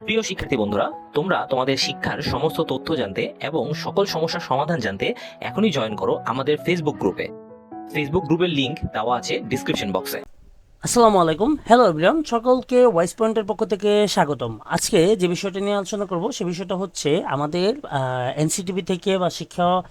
প্রিয় শিক্ষার্থী বন্ধুরা, তোমরা তোমাদের শিক্ষার সমস্ত তথ্য জানতে এবং সকল সমস্যার সমাধান জানতে এখনই জয়েন করো আমাদের ফেসবুক গ্রুপে ফেসবুক গ্রুপের লিংক দেওয়া আছে ডিসক্রিপশন বক্সে আসসালামু আলাইকুম। হ্যালো এভরিওয়ান সকলকে ওয়াইস পয়েন্টের পক্ষ থেকে স্বাগতম। আজকে যে বিষয়টা নিয়ে আলোচনা করব, সে বিষয়টা হচ্ছে আমাদের এনসিটিভি থেকে বা শিক্ষা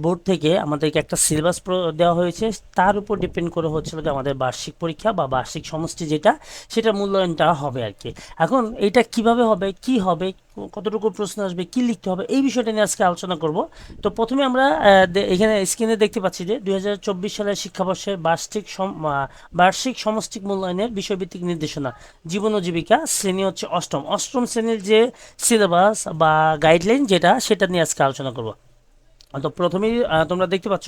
বোর্ড থেকে আমাদেরকে একটা সিলেবাস দেওয়া হয়েছে। তার উপর ডিপেন্ড করে হচ্ছিল যে আমাদের বার্ষিক পরীক্ষা বা বার্ষিক সমষ্টি যেটা, সেটা মূল্যায়নটা হবে আর কি এখন এটা কীভাবে হবে, কি হবে, কতটুকু প্রশ্ন আসবে, কি লিখতে হবে, এই বিষয়টা নিয়ে আজকে আলোচনা করব। তো প্রথমে আমরা এখানে স্ক্রিনে দেখতে পাচ্ছি যে দু হাজার চব্বিশ সালের শিক্ষাবর্ষের বার্ষিক সম- বার্ষিক সমষ্টিক মূল্যায়নের বিষয়ভিত্তিক নির্দেশনা। জীবন ও জীবিকা শ্রেণি হচ্ছে অষ্টম। অষ্টম শ্রেণির যে সিলেবাস বা গাইডলাইন যেটা, সেটা নিয়ে আজকে আলোচনা করব। তো প্রথমেই তোমরা দেখতে পাচ্ছ,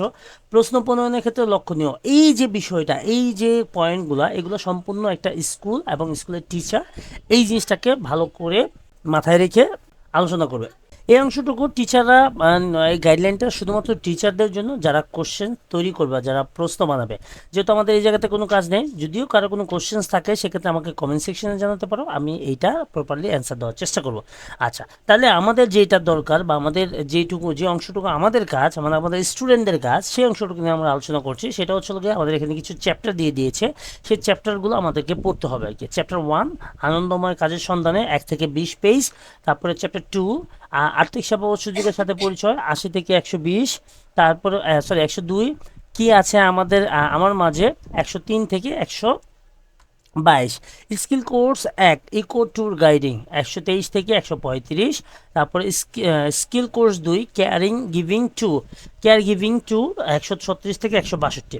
প্রশ্ন প্রণয়নের ক্ষেত্রে লক্ষণীয়। এই যে বিষয়টা, এই যে পয়েন্টগুলো এগুলো সম্পূর্ণ একটা স্কুল এবং স্কুলের টিচার এই জিনিসটাকে ভালো করে মাথায় রেখে আলোচনা করবে। এই অংশটুকু টিচাররা এই গাইডলাইনটা শুধুমাত্র টিচারদের জন্য যারা কোশ্চেন তৈরি করবে, যারা প্রশ্ন বানাবে। যেহেতু আমাদের এই জায়গাতে কোনো কাজ নেই, যদিও কারও কোনো কোশ্চেন্স থাকে, সেক্ষেত্রে আমাকে কমেন্ট সেকশনে জানাতে পারো। আমি এইটা প্রপারলি অ্যান্সার দেওয়ার চেষ্টা করব। আচ্ছা তাহলে আমাদের যেটা দরকার বা আমাদের যেটুকু যে অংশটুকু আমাদের কাজ মানে আমাদের স্টুডেন্টদের কাজ, সেই অংশটুকু নিয়ে আমরা আলোচনা করছি। সেটা হচ্ছে গিয়ে আমাদের এখানে কিছু চ্যাপ্টার দিয়ে দিয়েছে। সেই চ্যাপ্টারগুলো আমাদেরকে পড়তে হবে আর কি। চ্যাপ্টার ওয়ান আনন্দময় কাজের সন্ধানে এক থেকে বিশ পেজ তারপরে চ্যাপ্টার টু আর্থিক সেবা ও সুযোগের সাথে পরিচয়, আশি থেকে একশো বিশ, তারপরে সরি একশো দুই। কী আছে আমাদের আমার মাঝে? একশো তিন থেকে একশো বাইশ। স্কিল কোর্স এক, ইকো ট্যুর গাইডিং, একশো তেইশ থেকে একশো পঁয়ত্রিশ। তারপরে স্কিল কোর্স দুই, caring giving two, care giving two, একশো ছত্রিশ থেকে একশো বাষট্টি।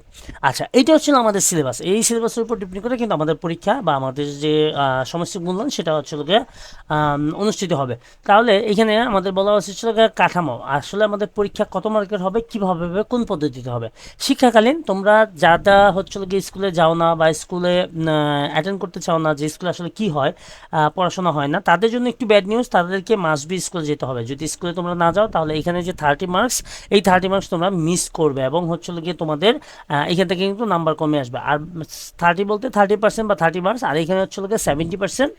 আচ্ছা এইটা হচ্ছিল আমাদের সিলেবাস। এই সিলেবাসের উপর ডিপেন্ড করে কিন্তু আমাদের পরীক্ষা বা আমাদের যে সমস্ত মূল্যায়ন সেটা হচ্ছে অনুষ্ঠিত হবে। তাহলে এখানে আমাদের বলা হচ্ছে কাঠামো। আসলে আমাদের পরীক্ষা কত মার্কের হবে, কীভাবে হবে, কোন পদ্ধতিতে হবে? শিক্ষাকালীন তোমরা যারা হচ্ছে গিয়ে স্কুলে যাও না বা স্কুলে অ্যাটেন্ড করতে চাও না, যে স্কুলে আসলে কি হয় পড়াশোনা হয় না, তাদের জন্য একটু ব্যাড নিউজ তাদেরকে মাস্ট বি স্কুলে যেতে হবে। যদি স্কুলে তোমরা না যাও, তাহলে এখানে যে থার্টি মার্কস এই থার্টি মার্কস তোমরা মিস করবে এবং হচ্ছে গিয়ে তোমাদের এখান থেকে কিন্তু নাম্বার কমে আসবে। আর থার্টি বলতে থার্টি পার্সেন্ট বা থার্টি মার্কস আর এখানে হচ্ছে গিয়ে সেভেন্টি পার্সেন্ট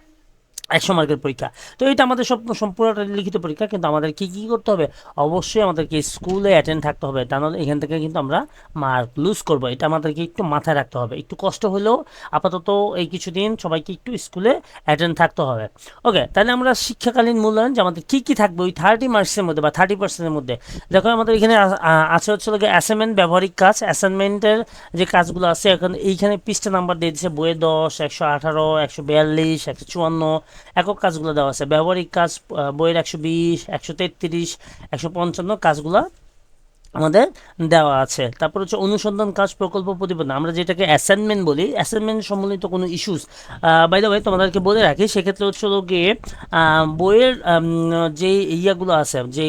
একশো মার্কের পরীক্ষা। তো এটা আমাদের সব সম্পূর্ণটা লিখিত পরীক্ষা, কিন্তু আমাদের কি কি করতে হবে? অবশ্যই আমাদেরকে স্কুলে অ্যাটেন্ড থাকতে হবে। তা নাহলে এখান থেকে কিন্তু আমরা মার্ক লুজ করব। এটা আমাদেরকে একটু মাথায় রাখতে হবে। একটু কষ্ট হলেও আপাতত এই কিছুদিন সবাইকে একটু স্কুলে অ্যাটেন্ড থাকতে হবে। ওকে তাহলে আমরা শিক্ষাকালীন মূল্যায়ন যে আমাদের কী কী থাকবে ওই থার্টি মার্কসের মধ্যে বা থার্টি পার্সেন্টের মধ্যে। দেখো আমাদের এখানে আছে হচ্ছে অ্যাসাইনমেন্ট ব্যবহারিক কাজ অ্যাসাইনমেন্টের যে কাজগুলো আছে, এখন এইখানে পৃষ্ঠা নাম্বার দিয়ে দিচ্ছে বইয়ে দশ, একশো আঠারো, একশো বিয়াল্লিশ, একশো চুয়ান্ন একক কাজগুলো দেওয়া আছে। ব্যবহারিক কাজ বইয়ের একশো বিশ একশো তেত্রিশ একশো পঞ্চান্ন কাজগুলো আমাদের দেওয়া আছে। তারপর হচ্ছে অনুসন্ধান কাজ প্রকল্প প্রতিবেদন। আমরা যেটাকে অ্যাসাইনমেন্ট বলি অ্যাসাইনমেন্ট সম্বলিত কোনো ইস্যুস বাই দ্য ওয়ে তোমাদেরকে বলে রাখি, সেক্ষেত্রে হচ্ছে গিয়ে বইয়ের যে ইয়াগুলো আছে, যে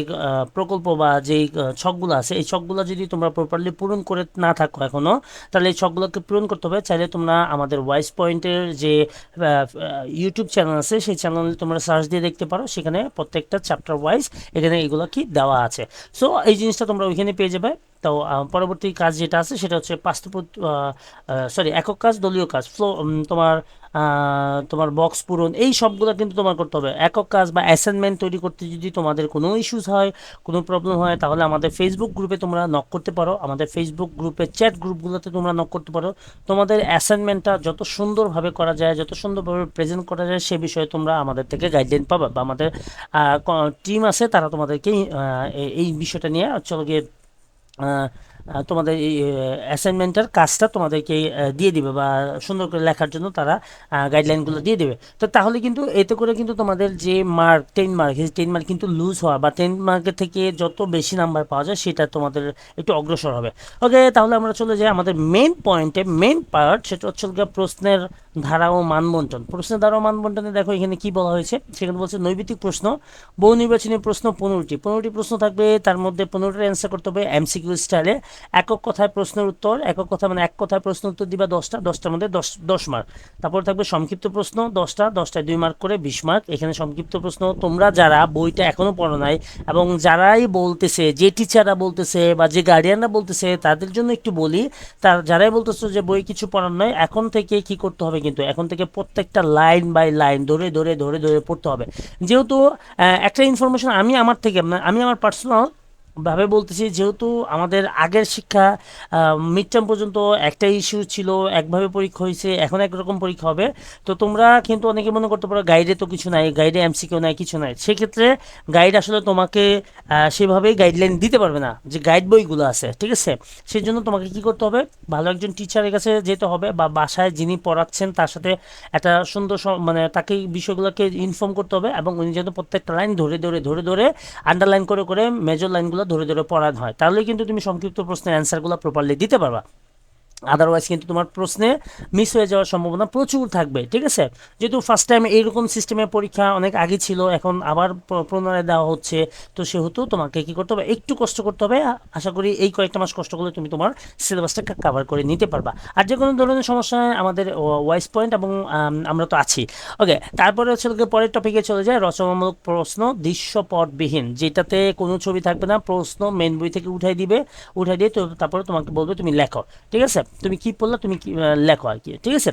প্রকল্প বা যেই ছকগুলো আছে, এই ছকগুলো যদি তোমরা প্রপারলি পূরণ করে না থাকো এখনও তাহলে এই ছকগুলোকে পূরণ করতে হবে। চাইলে তোমরা আমাদের ওয়াইস পয়েন্টের যে ইউটিউব চ্যানেল আছে, সেই চ্যানেলে তোমরা সার্চ দিয়ে দেখতে পারো। সেখানে প্রত্যেকটা চ্যাপ্টার ওয়াইজ এখানে এগুলো কি দেওয়া আছে। সো এই জিনিসটা তোমরা ওইখানে পেয়ে যাবে। তো পরবর্তী কাজ যেটা আছে সেটা হচ্ছে বাস্তব সরি একক কাজ, দলীয় কাজ ফ্লো তোমার তোমার বক্স পূরণ, এই সবগুলো কিন্তু তোমার করতে হবে। একক কাজ বা অ্যাসাইনমেন্ট তৈরি করতে যদি তোমাদের কোনো ইস্যুস হয়, কোনো প্রবলেম হয়, তাহলে আমাদের ফেসবুক গ্রুপে তোমরা নক করতে পারো। আমাদের ফেসবুক গ্রুপে চ্যাট গ্রুপগুলোতে তোমরা নক করতে পারো। তোমাদের অ্যাসাইনমেন্টটা যত সুন্দরভাবে করা যায়, যত সুন্দরভাবে প্রেজেন্ট করা যায়, সে বিষয়ে তোমরা আমাদের থেকে গাইডলাইন পাবে বা আমাদের টিম আছে, তারা তোমাদেরকে এই- বিষয়টা নিয়ে চলো গিয়ে তোমাদের এই অ্যাসাইনমেন্টের কাজটা তোমাদেরকে দিয়ে দিবে বা সুন্দর করে লেখার জন্য তারা গাইডলাইনগুলো দিয়ে দেবে। তো তাহলে কিন্তু এতে করে কিন্তু তোমাদের যে mark ten mark ten mark কিন্তু লুজ হওয়া বা টেন মার্কের থেকে যত বেশি নাম্বার পাওয়া যায়, সেটা তোমাদের একটু অগ্রসর হবে। ওকে তাহলে আমরা চলে যাই আমাদের মেন পয়েন্টে মেন পার্ট সেটা হচ্ছে প্রশ্নের ধারা ও মানবন্টন। প্রশ্নের ধারা ও মানবন্টনে দেখো এখানে কি বলা হয়েছে? সেখানে বলছে নৈবিত্তিক প্রশ্ন, বহু নির্বাচনী প্রশ্ন পনেরোটি। পনেরোটি প্রশ্ন থাকবে, তার মধ্যে পনেরোটার অ্যান্সার করতে হবে এমসিকিউ স্টাইলে একক কথায় প্রশ্নের উত্তর, একক কথা মানে এক কথায় প্রশ্ন উত্তর দিবা দশটা, দশটার মধ্যে দশ দশ মার্ক তারপর থাকবে সংক্ষিপ্ত প্রশ্ন, দশটা, দশটায় দুই মার্ক করে বিশ মার্ক এখানে সংক্ষিপ্ত প্রশ্ন, তোমরা যারা বইটা এখনও পড়ো নাই এবং যারাই বলতেছে, যে টিচাররা বলতেছে বা যে গার্ডিয়ানরা বলতেছে, তাদের জন্য একটু বলি, তার, যারাই বলতেছে যে বই কিছু পড়ার নয় এখন থেকে কি করতে হবে কিন্তু এখন থেকে প্রত্যেকটা লাইন বাই লাইন ধরে ধরে ধরে ধরে পড়তে হবে। যেহেতু একটা ইনফরমেশন আমি আমার থেকে মানে আমি আমার পার্সোনাল ভাবে বলতেছি, যেহেতু আমাদের আগের শিক্ষা মিড টার্ম পর্যন্ত একটা ইস্যু ছিল, একভাবে পরীক্ষা হয়েছে, এখন একরকম পরীক্ষা হবে। তো তোমরা কিন্তু অনেকে মনে করতে পারো গাইডে তো কিছু নাই গাইডে এমসিকিউ নাই, কিছু নাই। সেক্ষেত্রে গাইড আসলে তোমাকে সেভাবেই গাইডলাইন দিতে পারবে না, যে গাইড বইগুলো আছে, ঠিক আছে? সেই জন্য তোমাকে কি করতে হবে, ভালো একজন টিচারের কাছে যেতে হবে, বা বাসায় যিনি পড়াচ্ছেন, তার সাথে একটা সুন্দর মানে তাকে বিষয়গুলোকে ইনফর্ম করতে হবে, এবং উনি যেন প্রত্যেকটা লাইন ধরে ধরে ধরে ধরে আন্ডারলাইন করে করে মেজর লাইনগুলো ধরে ধরে পড়ানো হয় তাহলে কিন্তু তুমি সংক্ষিপ্ত প্রশ্নের অ্যান্সারগুলো প্রপারলি দিতে পারবা। আদারওয়াইজ কিন্তু তোমার প্রশ্নে মিস হয়ে যাওয়ার সম্ভাবনা প্রচুর থাকবে, ঠিক আছে? যেহেতু ফার্স্ট টাইম এইরকম সিস্টেমে পরীক্ষা অনেক আগে ছিল, এখন আবার প- পুনরায় দেওয়া হচ্ছে, তো সেহেতু তোমাকে কী করতে হবে? একটু কষ্ট করতে হবে আশা করি এই কয়েকটা মাস কষ্ট করলে তুমি তোমার সিলেবাসটা কাভার করে নিতে পারবা। আর যে কোনো ধরনের সমস্যা আমাদের ওয়াইস পয়েন্ট এবং আমরা তো আছি। ওকে তারপরে হচ্ছে পরের টপিকে চলে যায় রচনামূলক প্রশ্ন দৃশ্যপটবিহীন, যেটাতে কোনো ছবি থাকবে না, প্রশ্ন মেন বই থেকে উঠাই দিবে, উঠাই দিয়ে তো, তারপরে তোমাকে বলবে তুমি লেখো, ঠিক আছে? তুমি কি পড়লা? তুমি কি লেখো আর কি ঠিক আছে?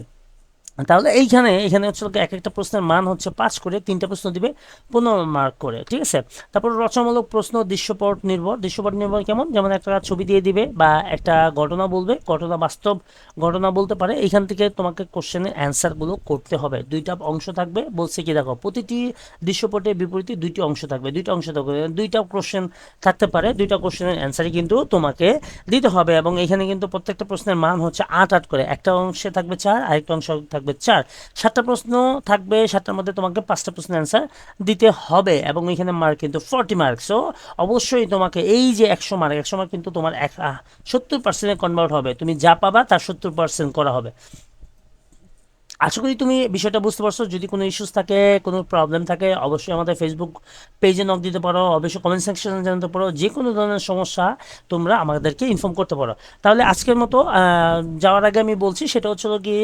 তাহলে এইখানে এখানে হচ্ছে এক একটা প্রশ্নের মান হচ্ছে পাঁচ করে, তিনটা প্রশ্ন দিবে, পনেরো মার্ক করে, ঠিক আছে? তারপর রচনামূলক প্রশ্ন, দৃশ্যপট নির্ভর দৃশ্যপট নির্ভর কেমন? যেমন একটা ছবি দিয়ে দিবে বা একটা ঘটনা বলবে, ঘটনা বাস্তব ঘটনা বলতে পারে, এইখান থেকে তোমাকে কোশ্চেনের অ্যান্সারগুলো করতে হবে। দুইটা অংশ থাকবে, বলছে কি দেখো, প্রতিটি দৃশ্যপটে বিপরীতে দুইটি অংশ থাকবে, দুইটা অংশ থাকবে, দুইটা কোশ্চেন থাকতে পারে, দুইটা কোশ্চেনের অ্যান্সারই কিন্তু তোমাকে দিতে হবে এবং এখানে কিন্তু প্রত্যেকটা প্রশ্নের মান হচ্ছে আট আট করে, একটা অংশে থাকবে চার, আরেকটা অংশ থাকবে চার, সাতটা প্রশ্ন থাকবে, সাতটার মধ্যে তোমাকে পাঁচটা প্রশ্নের অ্যান্সার দিতে হবে এবং এখানে মার্ক কিন্তু ফর্টি মার্ক সো অবশ্যই তোমাকে এই যে একশো মার্ক একশো মার্ক কিন্তু তোমার এক সত্তর পার্সেন্টে কনভার্ট হবে। তুমি যা পাবা তার সত্তর পার্সেন্ট করা হবে। আশা করি তুমি বিষয়টা বুঝতে পারছ। যদি কোনো ইস্যুস থাকে, কোনো প্রবলেম থাকে, অবশ্যই আমাদের ফেসবুক পেজে নক দিতে পারো, অবশ্যই কমেন্ট সেকশনে জানাতে পারো। যে কোনো ধরনের সমস্যা তোমরা আমাদেরকে ইনফর্ম করতে পারো। তাহলে আজকের মতো যাওয়ার আগে আমি বলছি, সেটা হচ্ছে গিয়ে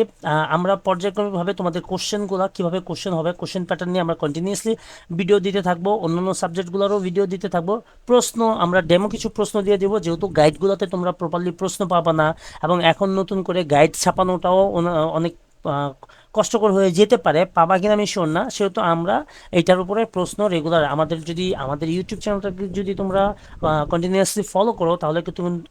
আমরা পর্যায়ক্রমিকভাবে তোমাদের কোশ্চেনগুলো কীভাবে কোশ্চেন হবে কোশ্চেন প্যাটার্ন নিয়ে আমরা কন্টিনিউয়াসলি ভিডিও দিতে থাকব, অন্যান্য সাবজেক্টগুলোরও ভিডিও দিতে থাকব। প্রশ্ন, আমরা ডেমো কিছু প্রশ্ন দিয়ে দেবো, যেহেতু গাইডগুলোতে তোমরা প্রপারলি প্রশ্ন পাবা না, এবং এখন নতুন করে গাইড ছাপানোটাও অনেক কষ্টকর হয়ে যেতে পারে, পাবা কিনা আমি শিওর না। সেহেতু আমরা এটার উপরে প্রশ্ন রেগুলার আমাদের যদি, আমাদের ইউটিউব চ্যানেলটাকে যদি তোমরা কন্টিনিউয়াসলি ফলো করো, তাহলে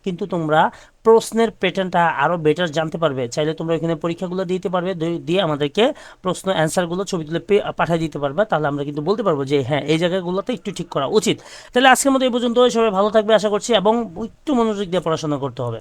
কিন্তু তোমরা প্রশ্নের প্যাটার্নটা আরও বেটার জানতে পারবে। চাইলে তোমরা এখানে পরীক্ষাগুলো দিতে পারবে দিয়ে আমাদেরকে প্রশ্ন অ্যান্সারগুলো ছবি তুলে পাঠিয়ে দিতে পারবে। তাহলে আমরা কিন্তু বলতে পারব যে হ্যাঁ এই জায়গাগুলোতে একটু ঠিক করা উচিত। তাহলে আজকের মতো এই পর্যন্ত সবাই ভালো থাকবে আশা করছি এবং একটু মনোযোগ দিয়ে পড়াশোনা করতে হবে।